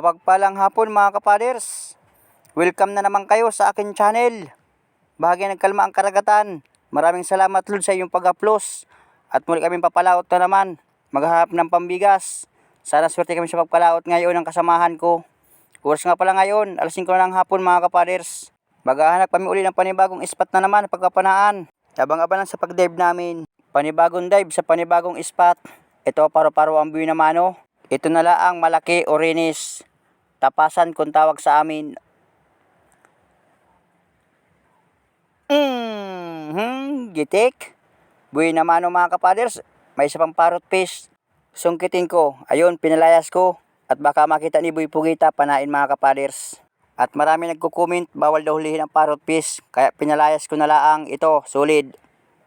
Babagpalang hapon mga kapaders. Welcome na naman kayo sa akin channel. Bahagi nagkalma ang karagatan. Maraming salamat Lord sa iyong pag-upload. At muli kaming papalaot na naman. Maghahanap ng pambigas. Sana swerte kami sa pagpalaot ngayon ng kasamahan ko. Oras nga pala ngayon, alas 5 na ng hapon mga kapaders. Maghahanap kami uli ng panibagong spot na naman pagkapanaan. Abang-abangan sa pag-dive namin. Panibagong dive sa panibagong spot. Ito paro-paro ang view naman oh. Ito na laang malaki o rinis. Tapasan kung tawag sa amin. Mm-hmm, gitik. Buhay naman oh, mga kapaders. May isa pang parrot fish. Sungkitin ko. Ayun, pinalayas ko. At baka makita ni Boy Pugita panain mga kapaders. At marami nagko-comment bawal daw hulihin ang parrot fish. Kaya pinalayas ko na laang ito. Solid.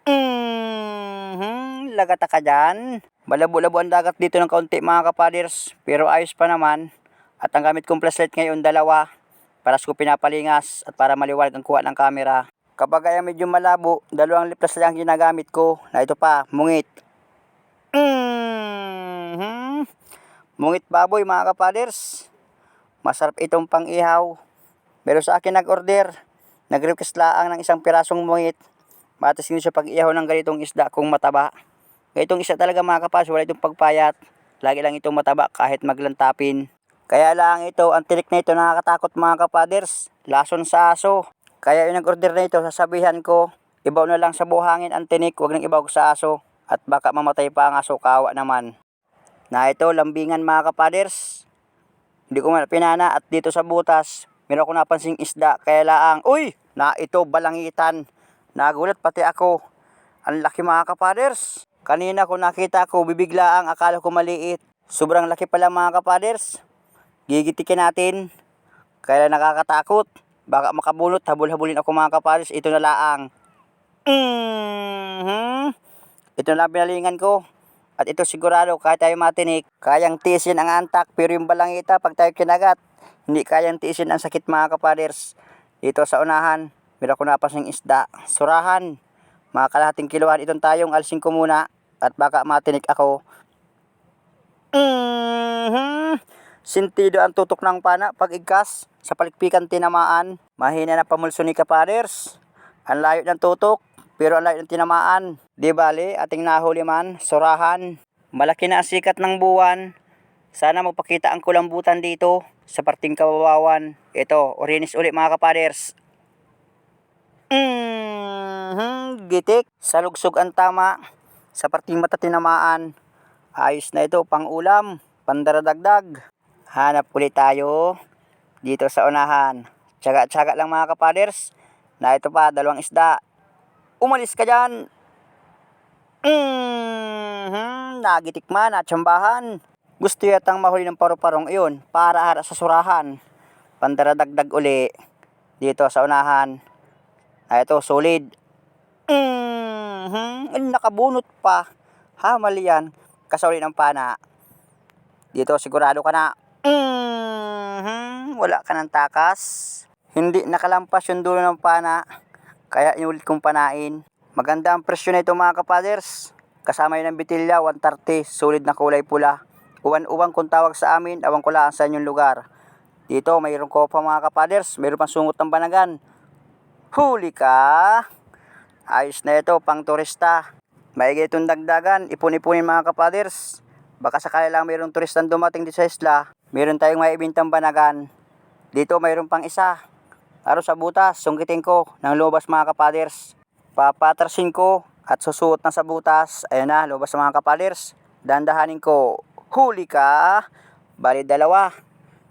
Mm-hmm, lagata ka dyan. Malabo-labo ang dagat dito ng kaunti mga kapaders. Pero ayos pa naman. At ang gamit kong flashlight ngayon dalawa. Para ko pinapalingas at para maliwanag ang kuha ng camera. Kapag ay medyo malabo, dalawang liplas lang ang ginagamit ko. Na ito pa, mungit. Mm-hmm. Mungit baboy mga kapaders. Masarap itong pang-ihaw. Pero sa akin nag-order. Nag-request laang ng isang pirasong mungit. Matas nyo sa pag-ihaw ng ganitong isda kung mataba. Ganitong isda talaga mga kapas, wala itong pagpayat. Lagi lang itong mataba kahit maglantapin. Kaya lang ito, ang tinik na ito nakakatakot mga kapaders. Lason sa aso. Kaya yung nag-order na ito, sasabihan ko, ibaw na lang sa buhangin ang tinik, wag nang ibaw sa aso. At baka mamatay pa ang aso, kawa naman. Na ito, lambingan mga kapaders. Hindi ko man pinana at dito sa butas, meron ako napansing isda, kaya laang, uy, na ito balangitan. Nagulat pati ako. Ang laki mga kapaders. Kanina ko nakita ko, bibigla ang akala ko maliit. Sobrang laki pala mga kapaders. Gigitikin natin. Kaya nakakatakot. Baka makabulot, habol-habulin ako mga kapaders. Ito na laang. mm Ito na lang pinalingan ko. At ito sigurado, kahit tayo matinik, kayang tiisin ang antak, pero yung balangita, pag tayo kinagat, hindi kayang tiisin ang sakit mga kapaders. Dito sa unahan, meron ko napasang isda. Surahan, mga kalahating kiloan itong tayong alisin ko muna, at baka matinik ako. mm Sintido ang tutok ng pana pag igkas sa palikpikan tinamaan. Mahina na pamulso ni kapaders. Ang layo ng tutok, pero ang layo ng tinamaan. Di bali, ating nahuli man, surahan. Malaki na ang sikat ng buwan. Sana magpakita ang kulambutan dito sa parting kawawawan. Ito, orinis ulit mga kapaders. Mm-hmm, gitik. Salugsog ang tama. Sa parting mata tinamaan. Ayos na ito, pang ulam, pandaradagdag. Hanap ulit tayo dito sa unahan. Tsaga-tsaga lang mga kapaders. Na ito pa, dalawang isda. Umalis ka dyan. Mm-hmm, nagitikman at tsambahan. Gusto yatang mahuli ng paru-parong iyon para hara sa surahan. Pandaradagdag uli dito sa unahan. Na ito, solid. Mm-hmm, nakabunot pa. Hamal yan. Kasuli ng pana. Dito, sigurado ka na. Mm-hmm, wala ka ng takas. Hindi nakalampas yung dulo ng pana. Kaya inulit kong panain. Maganda ang presyo nito mga kapaders. Kasama yun ng bitilya, 130, solid na kulay pula. Uwan-uwan kung tawag sa amin, awang ko lang sa inyong lugar. Dito, mayroong kopa mga kapaders, mayroon pang sungot ng banagan. Huli ka! Ayos na ito, pang turista. Maigi itong dagdagan, ipon-ipunin mga kapaders. Baka sakali lang mayroong turistang dumating dito sa isla, mayroon tayong maibintang banagan. Dito mayroon pang isa. Aro sa butas, sungkitin ko ng lobas mga kapaders. Papatrasin ko at susuot na sa butas. Ayun na, lobas mga kapaders. Dandahanin ko, huli ka. Bali dalawa.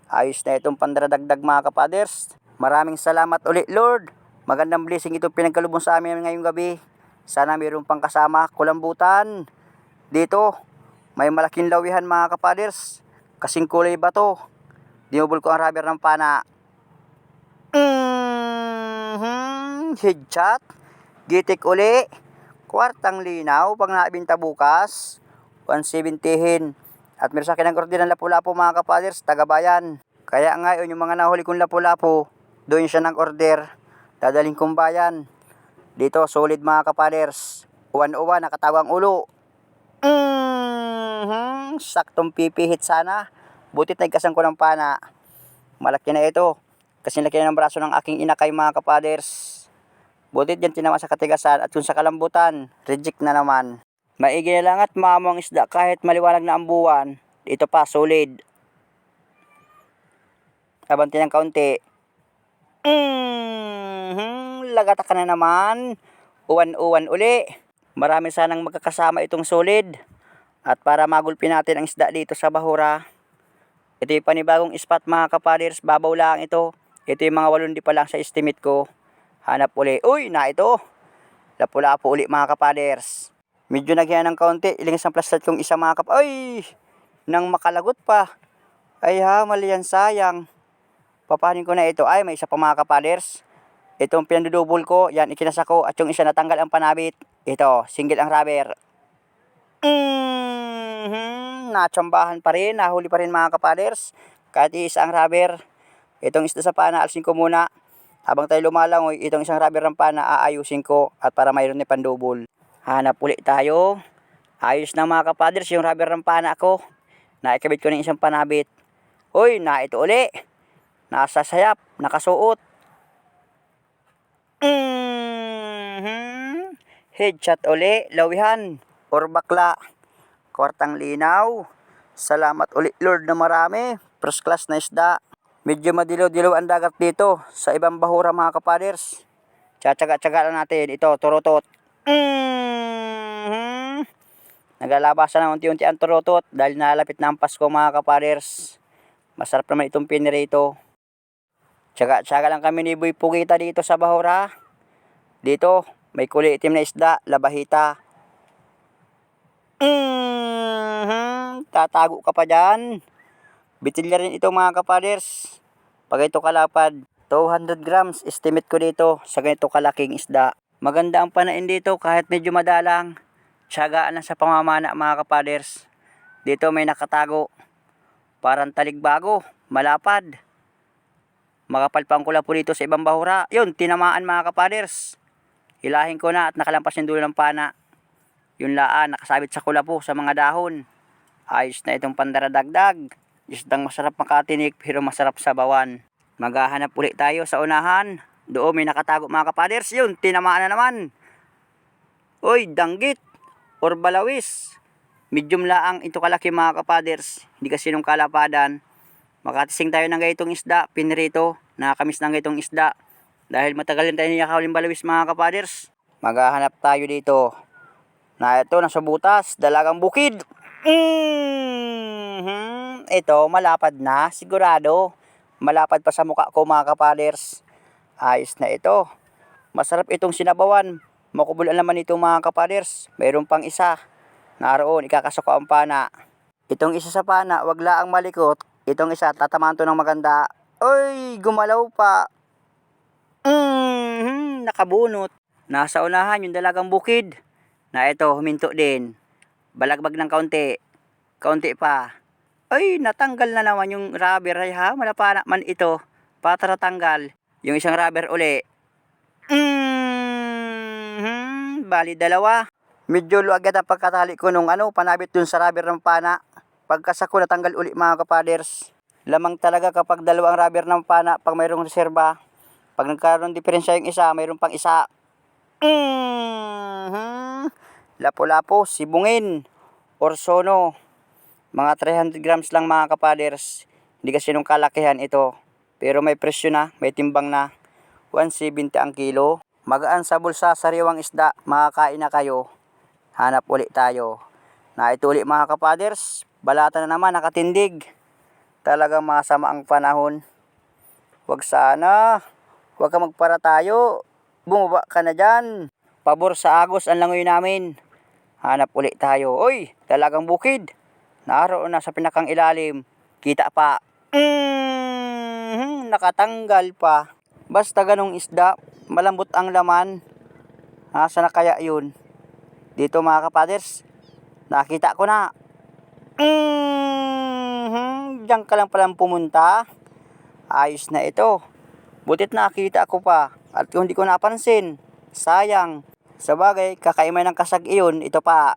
Ayos na itong pandradagdag mga kapaders. Maraming salamat ulit Lord. Magandang blessing ito pinagkalubong sa amin ngayong gabi. Sana mayroon pang kasama kulambutan. Dito, may malaking lawihan mga kapaders. Kasing kulay ba to? Dinubol ko ang rubber ng pana. Mm-hmm. Headshot. Gitik uli. Kwartang linaw pag naibinta bukas. 170 At meron sa akin ng order ng lapu-lapu mga kapaders, tagabayan. Kaya ngayon yung mga nahuli kong lapu-lapu, doon siya nag-order. Dadaling kong bayan. Dito, solid mga kapaders. Uwan-uwan, nakatawang ulo. Mm-hmm. Saktong pipihit sana. Butit na ikasan ko ng pana. Malaki na ito. Kasi laki na ng braso ng aking inakay mga kapaders. Butit yan tinama sa katigasan at kung sa kalambutan, reject na naman. Maigi na lang at mamang isda kahit maliwanag na ang buwan. Ito pa, solid. Abanti ng kaunti. Mm-hmm, lagata ka na naman. Uwan-uwan uli. Marami sanang magkakasama itong solid. At para magulpi natin ang isda dito sa Bahura, ito yung panibagong spot mga kapaders, babaw lang ito. Ito yung mga walundi pa lang sa estimate ko. Hanap uli. Uy, na ito. Lapu-lapu uli mga kapaders. Medyo nagyan ng kaunti. Ilingas ang plastat kong isa mga kap... Ay! Nang makalagot pa. Ay ha, mali yan sayang. Papanin ko na ito. Ay, may isa pa mga kapaders. Itong pinandudubol ko, yan ikinasa ko. At yung isa natanggal ang panabit. Ito, single ang rubber. Mm-hmm. Natsambahan pa rin, nahuli pa rin mga kapaders. Kahit isa ang rubber. Itong isda sa pana, alsin ko muna. Habang tayo lumalangoy, itong isang rubber ng pana, aayusin ko. At para mayroon ni pandubol. Hanap ulit tayo. Ayos na mga kapaders, yung rubber ng pana ko. Naikabit ko ng isang panabit. Uy, na ito uli. Nasa sayap, nakasuot. Mm-hmm. Headshot uli, lawihan, or bakla. Kwartang linaw. Salamat uli Lord na marami. First class na isda. Medyo madilaw-dilaw ang dagat dito sa ibang bahura mga kapaders. Tsatsaga-tsaga lang natin. Ito, turutot. Mm-hmm. Naglalabasan na unti-unti ang turutot dahil nalapit na ang Pasko mga kapaders. Masarap naman itong pinirito. Tsaga-tsaga lang kami ni Boy Pugita dito sa Bahura. Dito, may kulay itim na isda, labahita. Mm-hmm. Tatago ka pa dyan. Bitilya rin ito mga kapaders. Pag ito kalapad, 200 grams estimate ko dito sa ganito kalaking isda. Maganda ang panain dito kahit medyo madalang. Tiyagaan lang sa pamamana mga kapaders. Dito may nakatago. Parang taligbago, malapad. Makapalpang ko lang po dito sa ibang bahura. Yun, tinamaan mga kapaders. Hilahin ko na at nakalampas yung dulo ng pana. Yung laan, nakasabit sa kula po sa mga dahon. Ayos na itong pandaradagdag. Isdang masarap makatinik pero masarap sa bawan. Maghahanap ulit tayo sa unahan. Doon may nakatago mga kapaders. Yun, tinamaan na naman. Uy, danggit. Or balawis. Medium laang ito kalaki mga kapaders. Hindi kasi nung kalapadan. Makatising tayo ng gaytong isda. Pinrito. Nakakamis ng gaytong isda. Dahil matagal din tayo niyakawin balawis mga kapaders. Maghahanap tayo dito. Na ito, nasa butas. Dalagang bukid. Mm-hmm. Ito, malapad na. Sigurado. Malapad pa sa mukha ko mga kapaders. Ayos na ito. Masarap itong sinabawan. Makubulan naman itong mga kapaders. Mayroon pang isa. Naroon, ikakasok ko ang pana. Itong isa sa pana, wag laang malikot. Itong isa, tatamaan to ng maganda. Uy, gumalaw pa. Mm, nakabunot. Nasa unahan yung dalagang bukid. Na ito, huminto din. Balagbag ng kaunti. Kaunti pa. Ay, natanggal na naman yung rubber. Ay ha, malapana man ito. Para tanggal. Yung isang rubber uli. Mm, bali dalawa. Medyo luagad ang pagkatali ko nung ano, panabit dun sa rubber ng pana. Pagkasako natanggal uli mga kapaders. Lamang talaga kapag dalawang rubber ng pana pag mayroong reserba. Pag nagkaroon diferensya yung isa, mayroon pang isa. Mm-hmm. Lapo-lapo, sibungin, orsono. Mga 300 grams lang mga kapaders. Hindi kasi nung kalakihan ito. Pero may presyo na, may timbang na. 170 ang kilo. Magaan sa bulsa, sariwang isda, makakain na kayo. Hanap ulit tayo. Na ito mga kapaders. Balata na naman, nakatindig. Talagang masama ang panahon. Huwag sana. Huwag ka magpara tayo. Bumaba ka na dyan. Pabor sa agos ang langoy namin. Hanap ulit tayo. Oy, talagang bukid. Naroon na sa pinakang ilalim. Kita pa. Mm, nakatanggal pa. Basta ganong isda, malambot ang laman. Asa na kaya yun? Dito mga kapaders, nakita ko na. Mm, diyan ka lang palang pumunta. Ayos na ito. Butit nakita ko pa at kung hindi ko napansin. Sayang. Sa bagay, kakaimay ng kasag iyon, ito pa.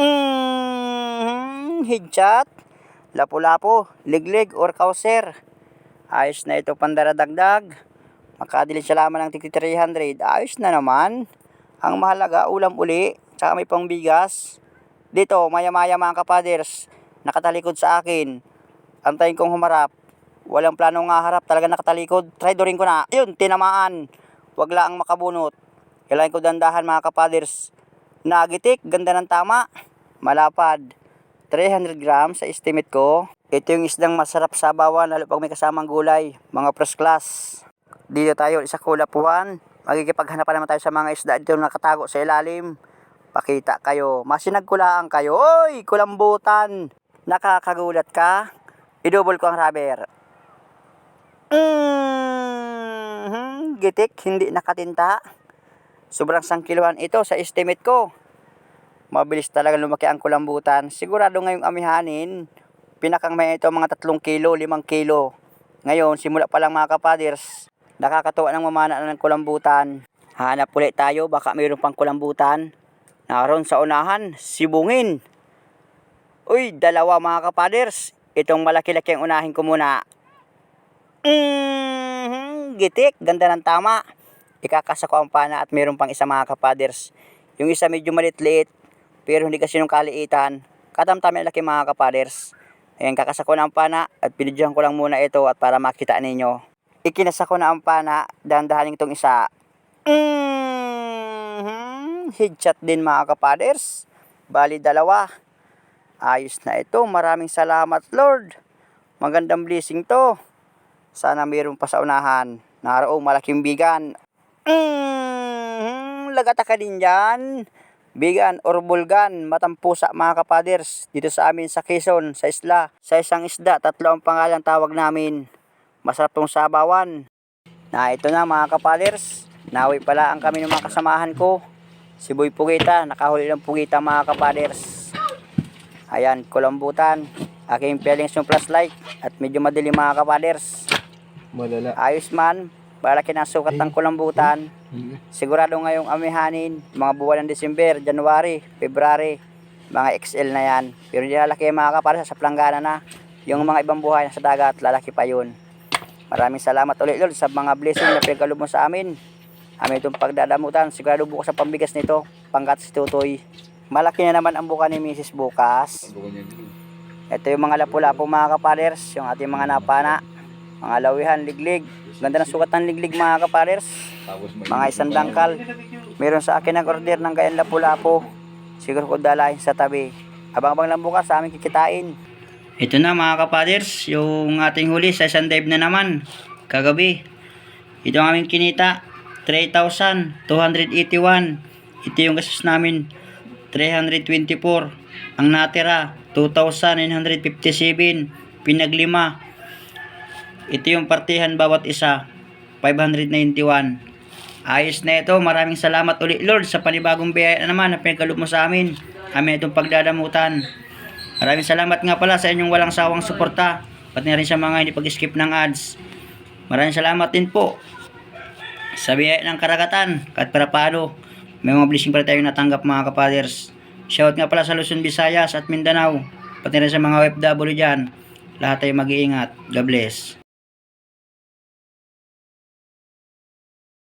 Mm, headshot. lapu-lapu, liglig, or kauser. Ayos na ito pandaradagdag. Makadili siya lamang ng tigti 300. Ayos na naman. Ang mahalaga, ulam uli, tsaka may pangbigas. Dito, maya-maya mga kapaders, nakatalikod sa akin. Antayin kong humarap. Walang plano nga harap, talaga nakatalikod. Try dorin ko na. Yun, tinamaan. Wag lang makabunot. Kailangan ko dandahan mga kapaders. Nagitik, ganda ng tama. Malapad. 300 grams sa estimate ko. Ito yung isdang masarap sa bawan, lalo pag may kasamang gulay. Mga first class. Dito tayo sa Kulapuan. Magkikipaghanapan naman tayo sa mga isda dito nakatago sa ilalim. Pakita kayo. Masinagkulaan kayo. Oy, kulambutan. Nakakagulat ka. Idouble ko ang rubber. Mm, gitik, hindi nakatinta. Sobrang sangkiluhan ito sa estimate ko. Mabilis talaga lumaki ang kulambutan. Sigurado ngayong amihanin, pinakang may ito mga 3 kilo, 5 kilo. Ngayon, simula pa lang mga kapaders, nakakatuwa ng mamana na ng kulambutan. Hanap ulit tayo, baka mayroon pang kulambutan. Naroon sa unahan, sibungin. Uy, dalawa mga kapaders. Itong malaki-laki ang unahin ko muna. Mm, gitik, ganda ng tama. Ikakasa ko ang pana at mayroon pang isa mga kapaders. Yung isa medyo malit-liit, pero hindi kasi nung kaliitan. Katamtamin laki mga kapaders. Ayan, kakasa ko na ang pana at pinidyohan ko lang muna ito at para makita ninyo. Ikinasa ko na ang pana, dahan-dahanin itong isa. Mm, headshot din mga kapaders. Bali dalawa. Ayos na ito. Maraming salamat Lord. Magandang blessing to. Sana mayroon pa sa unahan. Naroong malaking bigan. Mm, lagata ka din dyan. Bigan or bulgan, matampusa mga kapaders. Dito sa amin sa Quezon, sa isla. Sa isang isda, tatlo ang pangalang tawag namin. Masarap tong sabawan. Na ito na mga kapaders. Nawi pala ang kami ng mga kasamahan ko. Si Boy Pugita, nakahuli ng Pugita mga kapaders. Ayan, kulambutan. Aking feelings yung plus like at medyo madilim mga kapaders. Malala. Ayos man, palaki ng sukat ng kulambutan. Sigurado ngayong amihanin, mga buwan ng December, January, February, mga XL na yan. Pero hindi lalaki yung mga kapares sa planggana na. Yung mga ibang buhay sa dagat, lalaki pa yun. Maraming salamat ulit Lord sa mga blessing na pinagkalob mo sa amin. Amin itong pagdadamutan. Sigurado bukas sa pambigas nito. Pangkat si Tutoy. Malaki na naman ang buka ni Mrs. Bukas. Ito yung mga lapu-lapu mga kapaders, yung ating mga napana, mga lawihan, liglig. Ganda ng sukat ng liglig mga kapaders. Mga isang dangkal. Meron sa akin nag-order ng gayan lapu-lapu. Siguro ko dalahin sa tabi. Abang-abang lang bukas sa aming kikitain. Ito na mga kapaders, yung ating huli sa isang dive na naman. Kagabi. Ito ang aming kinita. 3,281. Ito yung gastos namin. 324. Ang natira, 2,957. Pinaglima. Ito yung partihan bawat isa. 591. Ayos na ito. Maraming salamat ulit Lord sa panibagong biyaya na naman na pinagkaloob mo sa amin. Amin itong pagdadamutan. Maraming salamat nga pala sa inyong walang sawang suporta. Pati na rin sa mga hindi pag-skip ng ads. Maraming salamat din po sa biyaya ng karagatan kahit para paano may mga blessing pa rin tayong natanggap mga kapaders shout nga pala sa Luzon, Visayas at Mindanao pati rin sa mga OFW dyan lahat tayo mag-iingat God bless